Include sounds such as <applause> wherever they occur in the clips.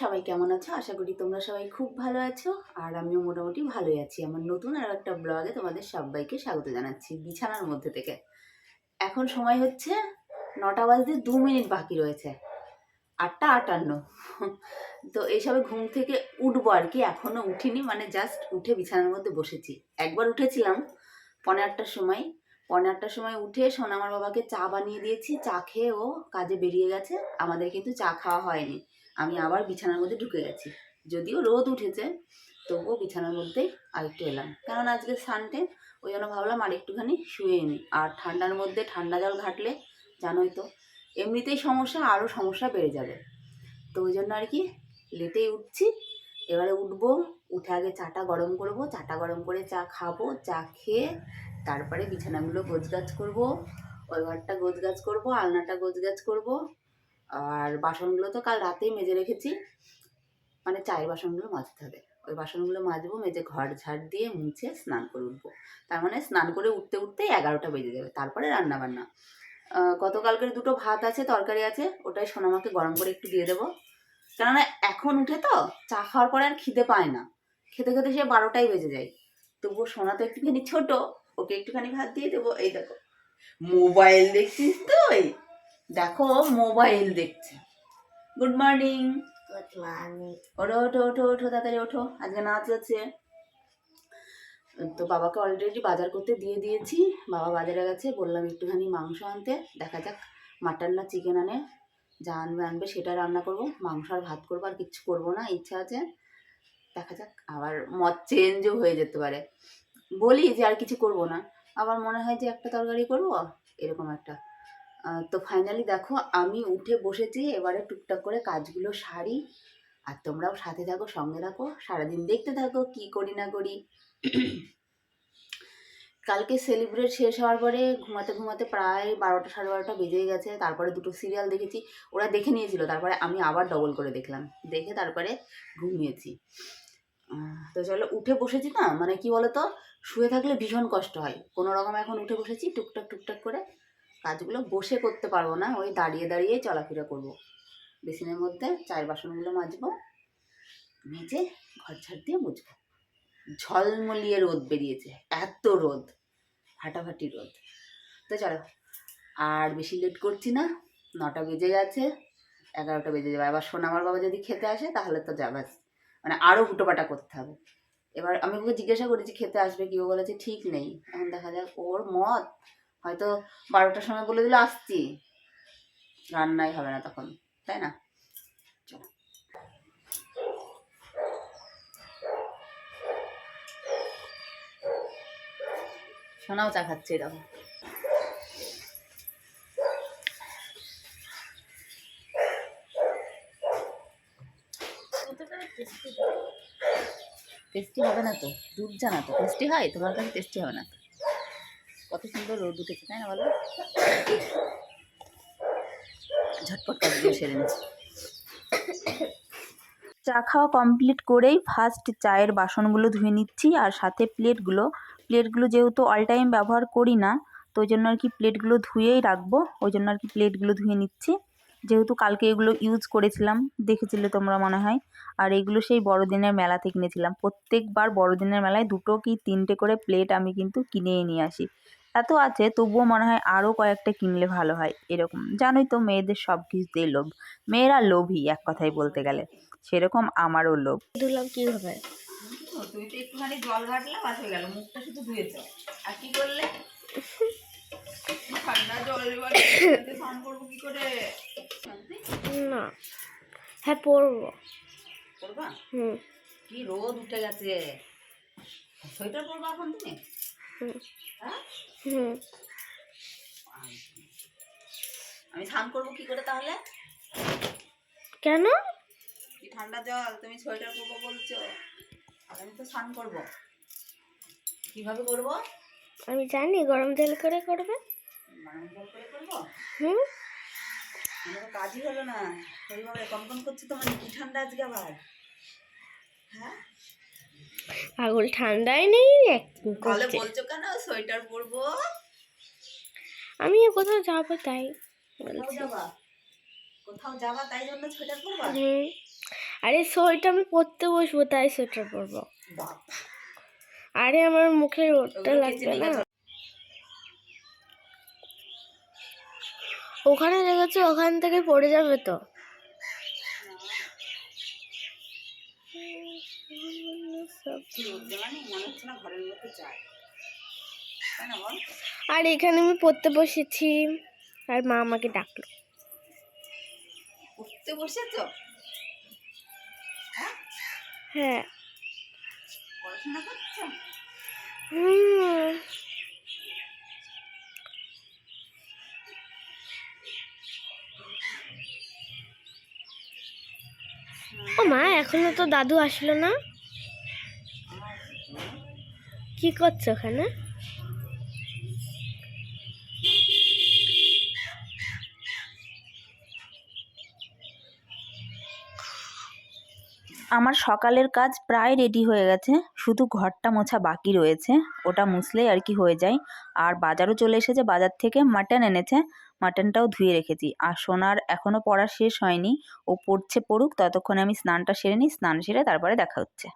সবাই কেমন আছো? আশা করি তোমরা সবাই খুব ভালো আছো আর আমিও মোটামুটি ভালোই আছি। আমার নতুন আর একটা ব্লগে তোমাদের সবাইকে স্বাগত জানাচ্ছি বিছানার মধ্যে থেকে। এখন সময় হচ্ছে নটা বাজতে দু মিনিট বাকি রয়েছে। আটটা আটান্ন। তো এইসবে ঘুম থেকে উঠবো আর কি এখনও উঠিনি মানে জাস্ট উঠে বিছানার মধ্যে বসেছি। একবার উঠেছিলাম পনেরো আটটার সময়। পনেরো আটটার সময় উঠে সোনামার বাবাকে চা বানিয়ে দিয়েছি। চা খেয়ে ও কাজে বেরিয়ে গেছে। আমাদের কিন্তু চা খাওয়া হয়নি। আমি আবার বিছানার মধ্যে ঢুকে গেছি। যদিও রোদ উঠেছে, তবুও বিছানার মধ্যেই আরেকটু এলাম। কারণ আজকে সানডে ওই জন্য ভাবলাম আর একটুখানি শুয়ে নিই আর ঠান্ডার মধ্যে ঠান্ডা জল ঘাটলে, জানোই তো, এমনিতেই সমস্যা আরও সমস্যা বেড়ে যাবে। তো ওই জন্য আর কি, লেটেই উঠছি। এবারে উঠবো, উঠে আগে চাটা গরম করব, চাটা গরম করে চা খাব, চা খেয়ে তারপরে বিছানাগুলো গোছগাছ করব, ওই ঘরটা গোছগাছ করব, আলনাটা গোছগাছ করব আর বাসনগুলো তো কাল রাতেই মেজে রেখেছি। মানে চায়ের বাসনগুলো মাজতে হবে। ওই বাসনগুলো মাজবো, মেজে ঘর ঝাড় দিয়ে মুছে স্নান করে উঠবো। তার মানে স্নান করে উঠতে উঠতেই এগারোটা বেজে যাবে, তারপরে রান্না বান্না গতকালকের দুটো ভাত আছে, তরকারি আছে, ওটাই সোনামাকে গরম করে একটু দিয়ে দেবো। কেননা এখন উঠে তো চা খাওয়ার পরে আর খিদে পায় না। খেতে খেতে সে বারোটাই বেজে যায়। তবুও সোনা তো একটুখানি ছোট, ওকে একটুখানি ভাত দিয়ে দেবো, এই দেখো। মোবাইল দেখছিস তুই? দেখো মোবাইল দেখছে গুড মর্নিং গুড মর্নিং ওঠো ওঠো ওঠো ওঠো তাড়াতাড়ি ওঠো। আজকে নাচ আছে তো বাবাকে অলরেডি বাজার করতে দিয়ে দিয়েছি। বাবা বাজারে গেছে বললাম একটুখানি মাংস আনতে। দেখা যাক মাটন না চিকেন আনে। যা আনবে আনবে সেটা রান্না করব। মাংস আর ভাত করব আর কিচ্ছু করব না ইচ্ছা আছে। দেখা যাক আবার মত চেঞ্জও হয়ে যেতে পারে। বলি যে আর কিছু করব না। আবার মনে হয় যে একটা তরকারি করব এরকম একটা। তো ফাইনালি দেখো আমি উঠে বসেছি, এবারে টুকটাক করে কাজগুলো সারি। আর তোমরাও সাথে থাকো, সঙ্গে থাকো, সারাদিন দেখতে থাকো, কি করি না করি। কালকে সেলিব্রেট শেষ হওয়ার পরে ঘুমাতে ঘুমাতে প্রায় বারোটা সাড়ে বারোটা বেজে গেছে। তারপরে দুটো সিরিয়াল দেখেছি, ওরা দেখে নিয়েছিল, তারপরে আমি আবার ডবল করে দেখলাম। দেখে তারপরে ঘুমিয়েছি। তো চলো উঠে বসেছি না মানে কি বলতো, শুয়ে থাকলে ভীষণ কষ্ট হয়। কোনো রকম এখন উঠে বসেছি, টুকটাক টুকটাক করে কাজগুলো বসে করতে পারব না, ওই দাঁড়িয়ে দাঁড়িয়ে চলাফেরা করব। বেসিনের মধ্যে চায়ের বাসনগুলো মাজবো, মেজে ঘর ঝাড় দিয়ে মুছবো। ঝলমলিয়ে রোদ বেরিয়েছে, এত রোদ ফাটাফাটি রোদ। তো চলো, আর বেশি লেট করছি না, নটা বেজে গেছে, এগারোটা বেজে যাবে। আবার সোনামার বাবা যদি খেতে আসে, তাহলে তো যাবে মানে আরও হুটোপাটা করতে হবে। এবার আমি ওকে জিজ্ঞাসা করেছি, খেতে আসবে কি? ও বলেছে, ঠিক নেই। এখন দেখা যাক, ওর মত হয়তো বারোটার সময় বলে দিলে, আসছি। রান্নাই হবে না তখন, তাই না? সোনাও চা খাচ্ছে এরকম টেস্টি হবে না তো? দুধ জানা তো টেস্টি হয়? তোমার কাছে টেস্টি হবে না তো? কত সুন্দর রোদ উঠেছে, তাই না বলো? ঝটপট কাজগুলো সেরে চা খাওয়া কমপ্লিট করেই ফার্স্ট চায়ের বাসনগুলো ধুয়ে নিচ্ছি আর সাথে প্লেটগুলো। প্লেটগুলো যেহেতু অল টাইম ব্যবহার করি না, তো ওই জন্য আর কি প্লেটগুলো ধুয়েই রাখব। ওই জন্য আর কি প্লেটগুলো ধুয়ে নিচ্ছি। যেহেতু কালকে এগুলো ইউজ করেছিলাম, দেখেছিলে তোমরা মনে হয়। আর এগুলো সেই বড়দিনের মেলা থেকে কিনেছিলাম। প্রত্যেকবার বড়দিনের মেলায় দুটো কি তিনটে করে প্লেট আমি কিন্তু কিনেই নিয়ে আসি। এত আছে তবুও মনে হয় আরও কয়েকটা কিনলে ভালো হয় এরকম। জানোই তো মেয়েদের সব কিছুতেই লোভ। মেয়েরা লোভই এক কথায় বলতে গেলে। সেরকম আমারও লোভ। ধুলাম কীভাবে তুই তো একটুখানি জল ঘাটলে বাস হয়ে গেল। মুখটা শুধু ধুয়েছ। আর কি করলে? ঠান্ডা জল স্নান করব কি করে? না। হ্যাঁ পরবো। হুম। কি রোদ উঠে গেছে। সোয়েটার পরবা এখন তুমি? হুম। আমি স্নান করব কি করে তাহলে? কেন? কি ঠান্ডা জল? তুমি সোয়েটার পরবো বলছো। আর আমি তো স্নান করব। কীভাবে করব? আমি জানি গরম তেল করে করবে। গরম জল করে করব? হুম। আমার কাজই হলো না। শরীর কনকন করছে তোমার কি ঠান্ডা আজকে আবার? হ্যাঁ? আগুল ঠান্ডায় নেই বলছো কেন? সোয়েটার পরবো। আমিও কোথাও যাব তাই কোথাও যাবা? তাই জন্য সোয়েটার পরবা? আরে সোয়েটার আমি পরতে বসবো তাই সোয়েটার পরবো। আরে আমার মুখে রোদটা লাগবে না। ওখানে দেখেছ ওখান থেকে পড়ে যাবে তো? আর এখানে আমি পড়তে বসেছি আর মা আমাকে ডাকলো। বসেছো? হ্যাঁ। পড়াশোনা করছ? হুম। ও মা এখনও তো দাদু আসলো না? কি করছ ওখানে? আমার সকালের কাজ প্রায় রেডি হয়ে গেছে। শুধু ঘরটা মোছা বাকি রয়েছে। ওটা মুছলেই আর কি হয়ে যায়। আর বাজারও চলে এসেছে। বাজার থেকে মাটন এনেছে। মাটনটাও ধুয়ে রেখেছি। আর সোনার এখনও পড়া শেষ হয়নি। ও পড়ছে পড়ুক, ততক্ষণে আমি স্নানটা সেরে নিই। স্নান সেরে তারপরে দেখা হচ্ছে।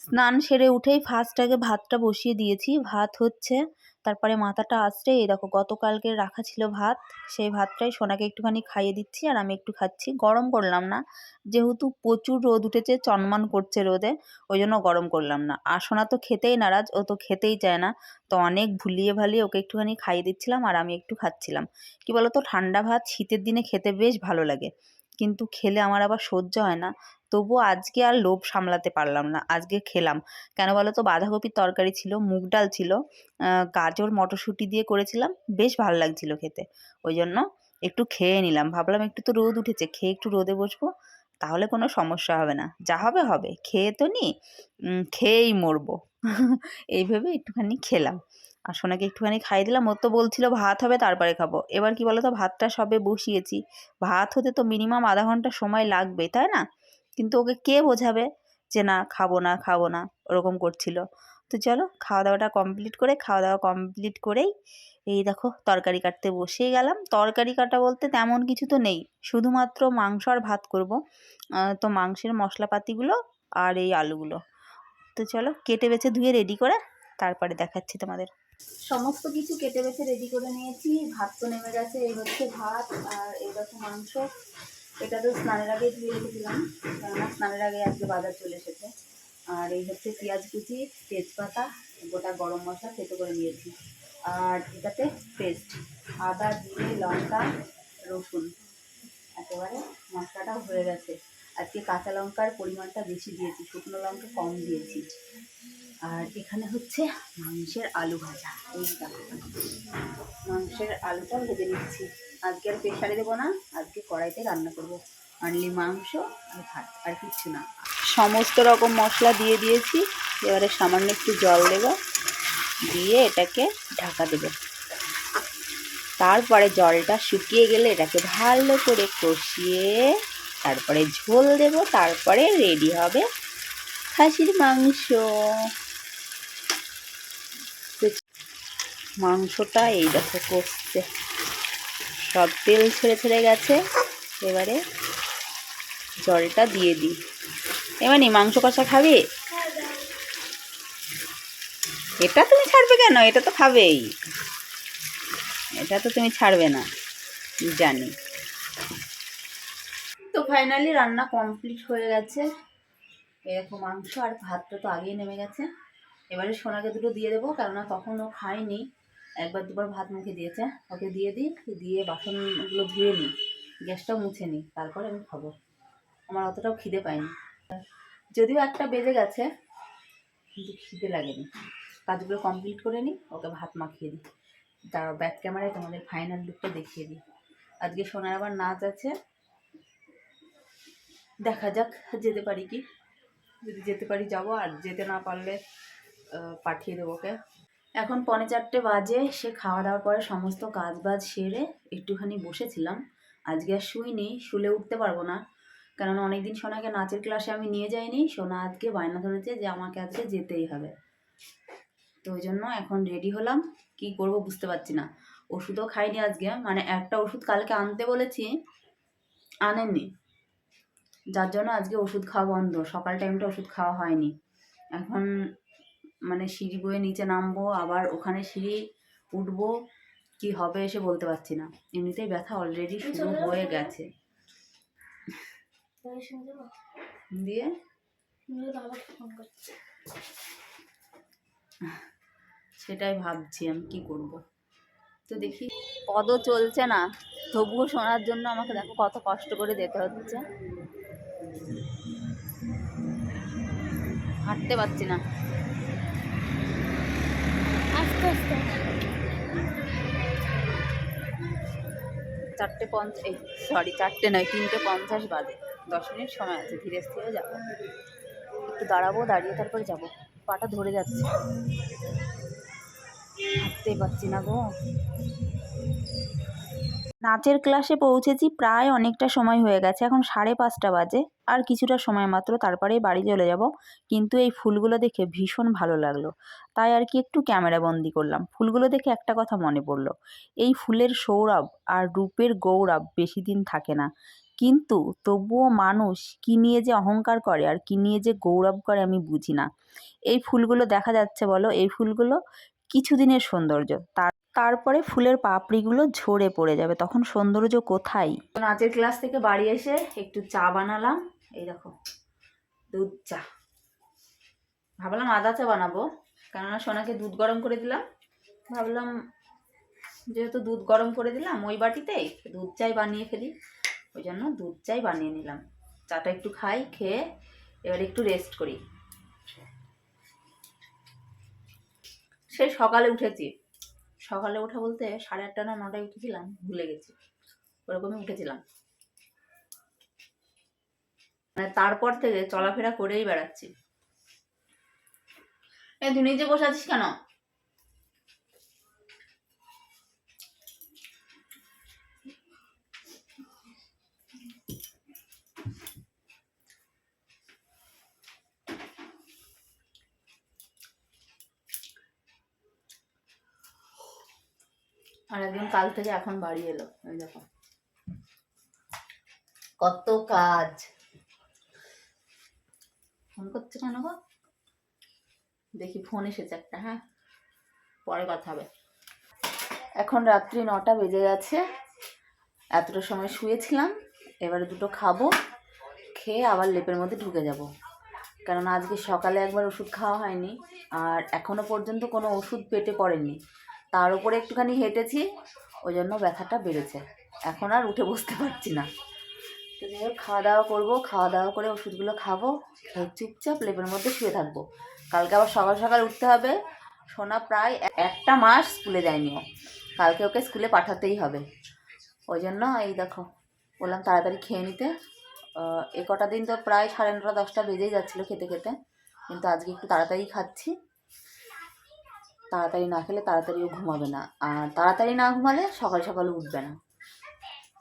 স্নান সেরে উঠেই ফার্স্ট আগে ভাতটা বসিয়ে দিয়েছি। ভাত হচ্ছে, তারপরে মাথাটা আসছে এই দেখো গতকালকে রাখা ছিল ভাত, সেই ভাতটাই সোনাকে একটুখানি খাইয়ে দিচ্ছি আর আমি একটু খাচ্ছি। গরম করলাম না, যেহেতু প্রচুর রোদ উঠেছে, চনমান করছে রোদে, ওই জন্য গরম করলাম না। আর সোনা তো খেতেই নারাজ, ও তো খেতেই চায় না, তো অনেক ভুলিয়ে ভালিয়ে ওকে একটুখানি খাইয়ে দিচ্ছিলাম আর আমি একটু খাচ্ছিলাম। কি বলতো, ঠান্ডা ভাত শীতের দিনে খেতে বেশ ভালো লাগে, কিন্তু খেলে আমার আবার সহ্য হয় না। তবুও আজকে আর লোভ সামলাতে পারলাম না। আজকে খেলাম। কেন বলো তো বাঁধাকপির তরকারি ছিল, মুগ ডাল ছিল গাজর, মটরশুঁটি দিয়ে করেছিলাম। বেশ ভালো লাগছিল খেতে। ওই জন্য একটু খেয়ে নিলাম। ভাবলাম একটু তো রোদ উঠেছে, খেয়ে একটু রোদে বসবো। তাহলে কোনো সমস্যা হবে না। যা হবে হবে। খেয়ে তো নি খেয়েই মরবো। <laughs> এই ভেবে একটুখানি খেলাম। আর সোনাকে একটুখানি খাইয়ে দিলাম। ও তো বলছিল, ভাত হবে, তারপরে খাব। এবার কি বলো তো ভাতটা সবে বসিয়েছি। ভাত হতে তো মিনিমাম আধা ঘণ্টা সময় লাগবে, তাই না? কিন্তু ওকে কে বোঝাবে যে না, খাব না খাব না, ওরকম করছিল। তো চলো খাওয়া দাওয়াটা কমপ্লিট করে খাওয়া দাওয়া কমপ্লিট করেই এই দেখো তরকারি কাটতে বসেই গেলাম। তরকারি কাটা বলতে তেমন কিছু তো নেই, শুধুমাত্র মাংস আর ভাত করব। তো মাংসের মশলাপাতিগুলো আর এই আলুগুলো। তো চলো কেটে বেছে ধুয়ে রেডি করে তারপরে দেখাচ্ছি তোমাদের। সমস্ত কিছু কেটে বেছে রেডি করে নিয়েছি। ভাত তো নেমে গেছে, এই হচ্ছে ভাত আর এই দেখো মাংস। এটা তো স্নানের আগে ধুয়ে রেখেছিলাম, কেননা স্নানের আগে আজকে বাজার চলে এসেছে। আর এই হচ্ছে পেঁয়াজ কুচি, তেজপাতা, গোটা গরম মশলা থেতো করে নিয়েছি। আর এটাতে পেস্ট, আদা, জিরে, লঙ্কা, রসুন। একেবারে মশলাটা হয়ে গেছে। আজকে কাঁচা লঙ্কার পরিমাণটা বেশি দিয়েছি, শুকনো লঙ্কা কম দিয়েছি। আর এখানে হচ্ছে মাংসের আলু ভাজা। এই মাংসের আলুটা ভেজে নিচ্ছি। আজকে আর প্রেশারে দেবো না, আজকে কড়াইতে রান্না করব। অনলি মাংস আর ভাত, আর কিচ্ছু না। সমস্ত রকম মশলা দিয়ে দিয়েছি, এবারে সামান্য একটু জল দেবো, দিয়ে এটাকে ঢাকা দেবো। তারপরে জলটা শুকিয়ে গেলে এটাকে ভালো করে কষিয়ে তারপরে ঝোল দেব, তারপরে রেডি হবে খাসির মাংস। মাংসটা এই দেখো কষছে। সব তেল ছেড়ে ছেড়ে গেছে। এবারে জলটা দিয়ে দিই। এবারে মাংস কষা খাবে? এটা তুমি ছাড়বে কেন? এটা তো খাবেই। এটা তো তুমি ছাড়বে না, জানি। তো ফাইনালি রান্না কমপ্লিট হয়ে গেছে। এরকম মাংস আর ভাতটা তো আগেই নেমে গেছে। এবারে সোনাকে দুটো দিয়ে দেবো, কেননা তখন ও খায়নি। একবার দুবার ভাত মুখে দিয়েছে। ওকে দিয়ে দিই, দিয়ে বাসনগুলো ধুয়ে নিই। গ্যাসটাও মুছে নিই, তারপরে আমি খাব। আমার অতটাও খিদে পাইনি যদিও একটা বেজে গেছে, কিন্তু খিদে লাগেনি। কাজগুলো কমপ্লিট করে নিই, ওকে ভাত মাখিয়ে দিই। দাঁড়াও ব্যাক ক্যামেরায় তোমাদের ফাইনাল লুকটা দেখিয়ে দিই। আজকে সোনার আবার নাচ আছে। দেখা যাক, যেতে পারি কি? যদি যেতে পারি যাব, আর যেতে না পারলে পাঠিয়ে দেবো ওকে। এখন পনে চারটে বাজে, সে খাওয়া দাওয়ার পরে সমস্ত কাজ বাজ সেরে একটুখানি বসেছিলাম। আজকে আর শুইনি শুলে উঠতে পারব না। কেননা অনেকদিন সোনাকে নাচের ক্লাসে আমি নিয়ে যাইনি, সোনা আজকে বায়না ধরেছে যে আমাকে আজকে যেতেই হবে। তো ওই জন্য এখন রেডি হলাম, কি করব বুঝতে পারছি না। ওষুধও খাইনি আজকে মানে একটা ওষুধ কালকে আনতে বলেছি, আনেননি। যার জন্য আজকে ওষুধ খাওয়া বন্ধ, সকাল টাইমটা ওষুধ খাওয়া হয়নি। এখন মানে সিঁড়ি বয়ে নিচে নামবো আবার ওখানে সিঁড়ি উঠবো কি হবে এসে বলতে পারছি না। এমনিতেই ব্যথা অলরেডি শুরু হয়ে গেছে। দিয়ে? সেটাই ভাবছি আমি কি করব? তো দেখি পদও চলছে না। তবুও শোনার জন্য আমাকে দেখো কত কষ্ট করে যেতে হচ্ছে। হাঁটতে পারছি না। চারটে পঞ্চাশ এই সরি চারটে নয়, তিনটে পঞ্চাশ বাজে। দশ মিনিট সময় আছে, ধীরে স্থিরে যাব। একটু দাঁড়াবো, দাঁড়িয়ে তারপরে যাব। পাটা ধরে যাচ্ছে। হাঁটতেই পারছি না গো। নাচের ক্লাসে পৌঁছেছি প্রায় অনেকটা সময় হয়ে গেছে, এখন সাড়ে পাঁচটা বাজে। আর কিছুটা সময় মাত্র তারপরেই বাড়ি চলে যাব। কিন্তু এই ফুলগুলো দেখে ভীষণ ভালো লাগল। তাই আর কি একটু ক্যামেরা বন্দি করলাম। ফুলগুলো দেখে একটা কথা মনে পড়ল। এই ফুলের সৌরভ আর রূপের গৌরব বেশি দিন থাকে না। কিন্তু তবুও মানুষ কী নিয়ে যে অহংকার করে আর কী নিয়ে যে গৌরব করে আমি বুঝি না। এই ফুলগুলো দেখা যাচ্ছে বলো? এই ফুলগুলো কিছুদিনের সৌন্দর্য। তার তারপরে ফুলের পাপড়িগুলো ঝরে পড়ে যাবে। তখন সৌন্দর্য কোথায়? নাচের ক্লাস থেকে বাড়ি এসে একটু চা বানালাম। এই দেখো, দুধ চা। ভাবলাম আদা চা বানাবো, কেননা সোনাকে দুধ গরম করে দিলাম। ভাবলাম যেহেতু দুধ গরম করে দিলাম, ওই বাটিতে দুধ চাই বানিয়ে ফেলি। ওই জন্য দুধ চাই বানিয়ে নিলাম। চাটা একটু খাই, খেয়ে এবার একটু রেস্ট করি। সেই সকালে উঠেছি। সকালে ওঠা বলতে সাড়ে আটটা না নটায় উঠেছিলাম, ভুলে গেছি। ওরকমই উঠেছিলাম। মানে তারপর থেকে চলাফেরা করেই বেড়াচ্ছি। তুই নিজে বসে আছিস কেন? আর একদিন কাল থেকে এখন বাড়ি এলো ওই দেখো। কত কাজ। ফোন করছে কেন গো? দেখি ফোন এসেছে একটা হ্যাঁ? পরে কথা হবে। এখন রাত্রি নটা বেজে গেছে, এতটা সময় শুয়েছিলাম, এবারে দুটো খাব, খেয়ে আবার লেপের মধ্যে ঢুকে যাব। কারণ আজকে সকালে একবার ওষুধ খাওয়া হয়নি, আর এখনও পর্যন্ত কোনো ওষুধ পেটে পড়েনি। তার উপরে একটুখানি হেঁটেছি, ওই জন্য ব্যথাটা বেড়েছে। এখন আর উঠে বসতে পারছি না। তো যাই হোক খাওয়া দাওয়া করব খাওয়া দাওয়া করে ওষুধগুলো খাব চুপচাপ লেপের মধ্যে শুয়ে থাকব। কালকে আবার সকাল সকাল উঠতে হবে। সোনা প্রায় একটা মাস স্কুলে যায়নি ও। কালকে ওকে স্কুলে পাঠাতেই হবে। ওই জন্য এই দেখো, বললাম তাড়াতাড়ি খেয়ে নিতে। এ কটা দিন তো প্রায় সাড়ে নটা, দশটা বেজেই যাচ্ছিল খেতে খেতে। কিন্তু আজকে একটু তাড়াতাড়ি খাচ্ছি। তাড়াতাড়ি না খেলে তাড়াতাড়িও ঘুমাবে না। আর তাড়াতাড়ি না ঘুমালে সকাল সকাল উঠবে না।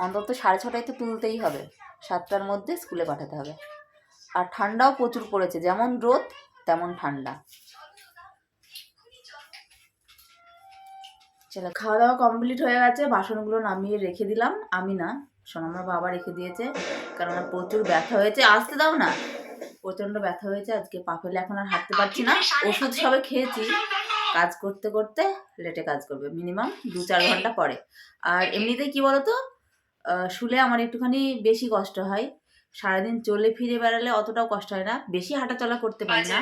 অন্তত সাড়ে ছটায় তো তুলতেই হবে। সাতটার মধ্যে স্কুলে পাঠাতে হবে। আর ঠান্ডাও প্রচুর পড়েছে। যেমন রোদ, তেমন ঠান্ডা। চলো খাওয়া দাওয়া কমপ্লিট হয়ে গেছে। বাসনগুলো নামিয়ে রেখে দিলাম। আমি না সোনামার বাবা রেখে দিয়েছে। কেননা প্রচুর ব্যথা হয়েছে। আসতে দাও না। প্রচণ্ড ব্যথা হয়েছে। আজকে পা ফেলে এখন আর হাঁটতে পারছি না। ওষুধ সবে খেয়েছি। কাজ করতে করতে লেটে কাজ করবে মিনিমাম দু চার ঘণ্টা পরে। আর এমনিতে কি বলতো শুলে আমার একটুখানি বেশি কষ্ট হয়। সারাদিন চলে ফিরে বেড়ালে অতটাও কষ্ট হয় না বেশি হাঁটাচলা করতে পারি না।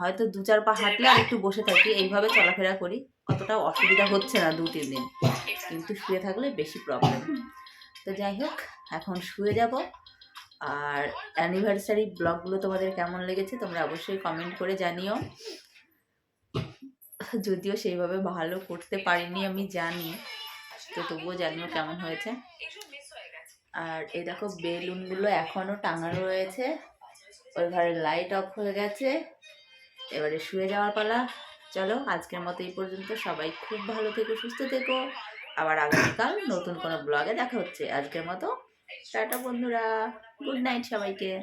হয়তো দু চার পা হাঁটলে আর একটু বসে থাকি এইভাবে চলাফেরা করি অতটাও অসুবিধা হচ্ছে না দু তিন দিন। কিন্তু শুয়ে থাকলে বেশি প্রবলেম তো যাই হোক এখন শুয়ে যাব। আর অ্যানিভার্সারি ব্লগগুলো তোমাদের কেমন লেগেছে তোমরা অবশ্যই কমেন্ট করে জানিও। যদিও সেইভাবে ভালো করতে পারিনি আমি জানি। তো তবুও জানিও কেমন হয়েছে। আর এই দেখো বেলুনগুলো এখনও টাঙানো রয়েছে। ওই ঘরের লাইট অফ হয়ে গেছে। এবারে শুয়ে যাওয়ার পালা। চলো আজকের মতো এই পর্যন্ত। সবাই খুব ভালো থেকো সুস্থ থেকো। আবার আগামীকাল নতুন কোনো ব্লগে দেখা হচ্ছে। আজকের মতো টাটা বন্ধুরা। গুড নাইট সবাইকে।